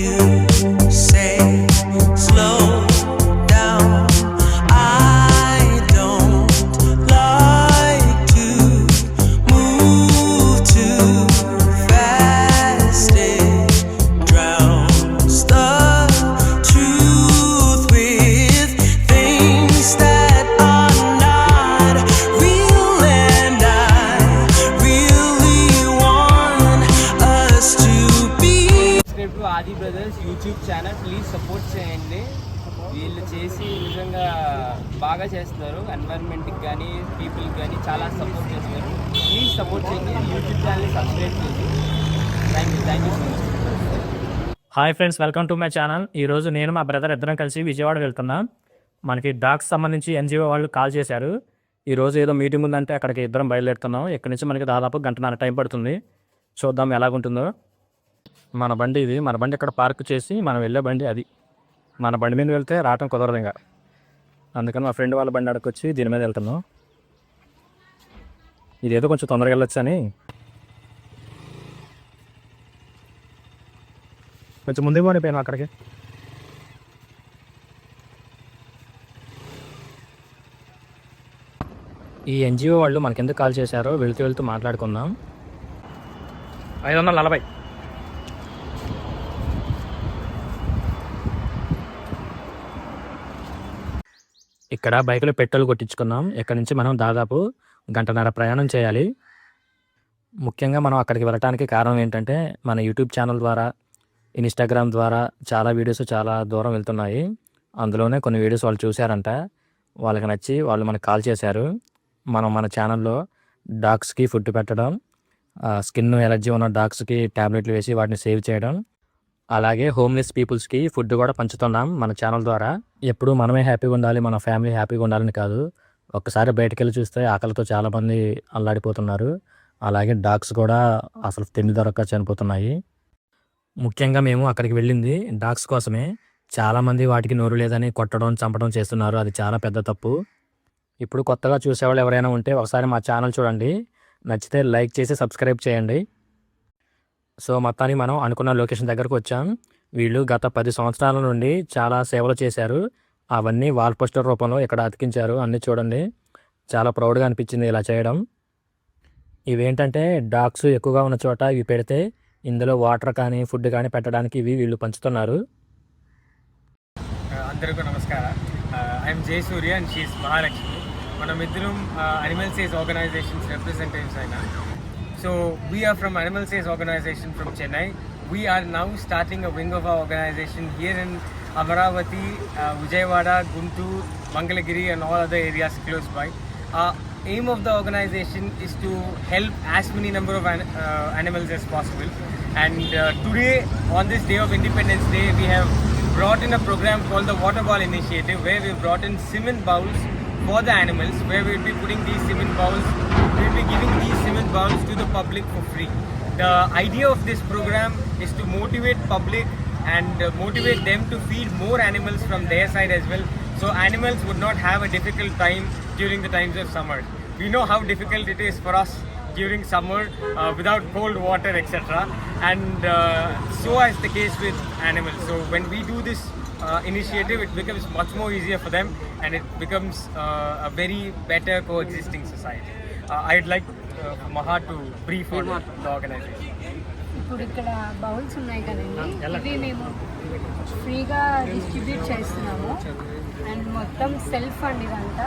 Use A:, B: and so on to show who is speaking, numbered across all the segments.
A: you
B: చేసి నిజంగా బాగా చేస్తున్నారు. ఎన్వైర్న్మెంట్కి కానీ పీపుల్కి కానీ చాలా సపోర్ట్ చేస్తున్నారు. ప్లీజ్ సపోర్ట్ చేయండి. యూట్యూబ్ ఛానల్ సబ్స్క్రైబ్ చేసి thank you thank you so much
C: hi friends welcome to my channel ఈరోజు నేను మా బ్రదర్ ఇద్దరం కలిసి విజయవాడ వెళ్తున్నాం. మనకి డాగ్స్ సంబంధించి ఎన్జిఓ వాళ్ళు కాల్ చేశారు. ఈరోజు ఏదో మీటింగ్ ఉందంటే అక్కడికి ఇద్దరం బయలుదేరుతున్నాం. ఇక్కడి నుంచి మనకి దాదాపు గంటన్నర టైం పడుతుంది. చూద్దాం ఎలాగుంటుందో. మన బండి ఇది. మన బండి ఇక్కడ పార్క్ చేసి మనం వెళ్ళే బండి అది. మన బండి మీద వెళ్తే రావటం కుదరదు ఇంకా. అందుకని మా ఫ్రెండ్ వాళ్ళ బండి అడగొచ్చి దీని మీద వెళ్తున్నాం. ఇదేదో కొంచెం తొందరగా వెళ్ళొచ్చు అని. కొంచెం ముందే పోయిపోయాను అక్కడికి. ఈ ఎన్జిఓ వాళ్ళు మనకెందుకు కాల్ చేశారో వెళుతూ వెళ్తూ మాట్లాడుకుందాం. ఐదు వందల నలభై. ఇక్కడ బైక్లో పెట్రోల్ కొట్టించుకున్నాం. ఇక్కడ నుంచి మనం దాదాపు గంటన్నర ప్రయాణం చేయాలి. ముఖ్యంగా మనం అక్కడికి వెళ్ళటానికి కారణం ఏంటంటే మన యూట్యూబ్ ఛానల్ ద్వారా ఇన్స్టాగ్రామ్ ద్వారా చాలా వీడియోస్ చాలా దూరం వెళ్తున్నాయి. అందులోనే కొన్ని వీడియోస్ వాళ్ళు చూశారంట. వాళ్ళకి నచ్చి వాళ్ళు మనకు కాల్ చేశారు. మనం మన ఛానల్లో డాగ్స్కి ఫుడ్ పెట్టడం స్కిన్ ఎలర్జీ ఉన్న డాగ్స్కి ట్యాబ్లెట్లు వేసి వాటిని సేవ్ చేయడం అలాగే హోమ్లెస్ పీపుల్స్కి ఫుడ్ కూడా పంచుతున్నాం మన ఛానల్ ద్వారా. ఎప్పుడు మనమే హ్యాపీగా ఉండాలి మన ఫ్యామిలీ హ్యాపీగా ఉండాలని కాదు. ఒక్కసారి బయటకు వెళ్ళి చూస్తే ఆకలితో చాలామంది అల్లాడిపోతున్నారు. అలాగే డాగ్స్ కూడా అసలు తిండి దొరక్క చనిపోతున్నాయి. ముఖ్యంగా మేము అక్కడికి వెళ్ళింది డాగ్స్ కోసమే. చాలామంది వాటికి నోరు లేదని కొట్టడం చంపడం చేస్తున్నారు. అది చాలా పెద్ద తప్పు. ఇప్పుడు కొత్తగా చూసేవాళ్ళు ఎవరైనా ఉంటే ఒకసారి మా ఛానల్ చూడండి. నచ్చితే లైక్ చేసి సబ్స్క్రైబ్ చేయండి. సో మొత్తానికి మనం అనుకున్న లొకేషన్ దగ్గరకు వచ్చాం. వీళ్ళు గత పది సంవత్సరాల నుండి చాలా సేవలు చేశారు. అవన్నీ వాల్ పోస్టర్ రూపంలో ఇక్కడ అతికించారు. అన్నీ చూడండి. చాలా ప్రౌడ్గా అనిపించింది ఇలా చేయడం. ఇవేంటంటే డాగ్స్ ఎక్కువగా ఉన్న చోట ఇవి పెడితే ఇందులో వాటర్ కానీ ఫుడ్ కానీ పెట్టడానికి ఇవి వీళ్ళు పంచుతున్నారు.
B: అందరికీ నమస్కారం. I'm Jaya Surya and she's Mahalakshmi మనం ఇద్దరం అనిమల్ సేస్ ఆర్గనైజేషన్స్ రిప్రజెంటేటివ్స్ అయినా. So we are from Animal Says organization from Chennai. We are now starting a wing of our organization here in Amaravati, uh, Vijayawada, Guntur, Mangalagiri and all other areas close by. Uh, aim of the organization is to help as many number of an, uh, animals as possible and uh, today on this day of independence day we have brought in a program called the water ball initiative where we brought in cement bowls for the animals, where we'll be putting these cement bowls, we'll be giving these cement bowls to the public for free. The idea of this program is to motivate public and uh, motivate them to feed more animals from their side as well, so animals would not have a difficult time during the times of summer. We know how difficult it is for us during summer uh, without cold water, etc. And uh, so is the case with animals. So when we do this uh, initiative, it becomes much more easier for them, and it becomes uh, a very better coexisting society. Uh, I'd like uh, Maha to brief on the organization.
D: ఇప్పుడు ఇక్కడ bowls ఉన్నాయి కదండి ఇవి మేము ఫ్రీగా distribute చేస్తున్నాము and మొత్తం self అండి ఇదంతా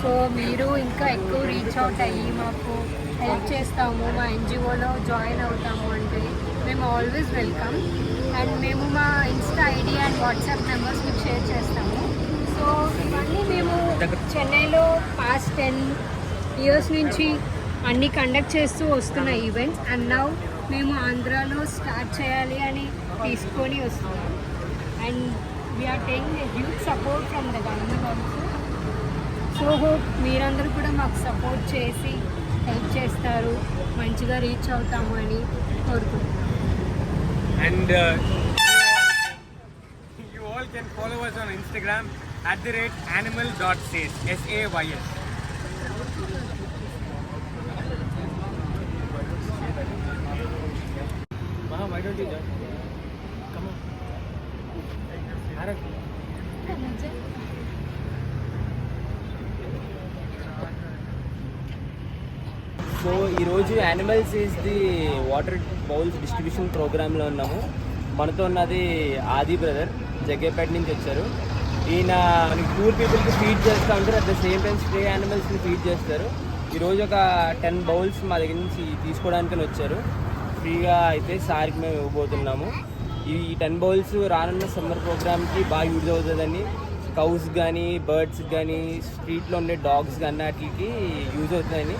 D: సో మీరు ఇంకా ఎక్కువ రీచ్ అవుట్ అయ్యి మాకు హెల్ప్ చేస్తాము మా ఎన్జిఓలో జాయిన్ అవుతాము అంటే మేము ఆల్వేస్ వెల్కమ్ అండ్ మేము మా ఇన్స్టా వాట్సాప్ నెంబర్స్ మీకు షేర్ చేస్తాము. సో ఇవన్నీ మేము చెన్నైలో పాస్ట్ టెన్ ఇయర్స్ నుంచి అన్నీ కండక్ట్ చేస్తూ వస్తున్న ఈవెంట్స్ అండ్ నౌ మేము ఆంధ్రాలో స్టార్ట్ చేయాలి అని తీసుకొని వస్తున్నాం. And we are taking a huge support from the government also so hope మీరందరూ కూడా మాకు సపోర్ట్ చేసి హెల్ప్ చేస్తారు. మంచిగా రీచ్ అవుతాము అని కోరుకుంటున్నాం.
B: And can follow us on Instagram at the rate animal.says, S-A-Y-S. Maha, why don't you join? Come on.
E: So ఈరోజు animals is the water bowls distribution ప్రోగ్రాంలో ఉన్నాము మనతో ఉన్నది ఆది బ్రదర్ జగ్గేపేట నుంచి వచ్చారు. ఈయన మనకి పూర్ పీపుల్కి ఫీడ్ చేస్తూ ఉంటారు. At the same time stray యానిమల్స్ని feed చేస్తారు. ఈరోజు ఒక టెన్ బౌల్స్ మా దగ్గర నుంచి తీసుకోవడానికి వచ్చారు. ఫ్రీగా అయితే సార్కి మేము ఇవ్వబోతున్నాము. ఈ టెన్ బౌల్స్ రానున్న సమ్మర్ ప్రోగ్రామ్కి బాగా యూజ్ అవుతుందని కౌస్ కానీ బర్డ్స్ కానీ స్ట్రీట్లో ఉండే డాగ్స్ కానీ వాటికి యూజ్ అవుతుందని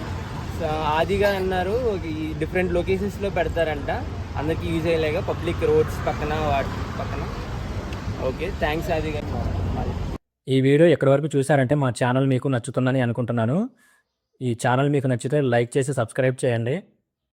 E: ఆదిగా అన్నారు ఈ డిఫరెంట్ లొకేషన్స్లో పెడతారంట. అందరికీ యూజ్ అయ్యేలాగా పబ్లిక్ రోడ్స్ పక్కన వాటి పక్కన. ఓకే థ్యాంక్స్ అది గారు.
C: ఈ వీడియో ఎక్కడి వరకు చూసారంటే మా ఛానల్ మీకు నచ్చుతుందని అనుకుంటున్నాను. ఈ ఛానల్ మీకు నచ్చితే లైక్ చేసి సబ్స్క్రైబ్ చేయండి.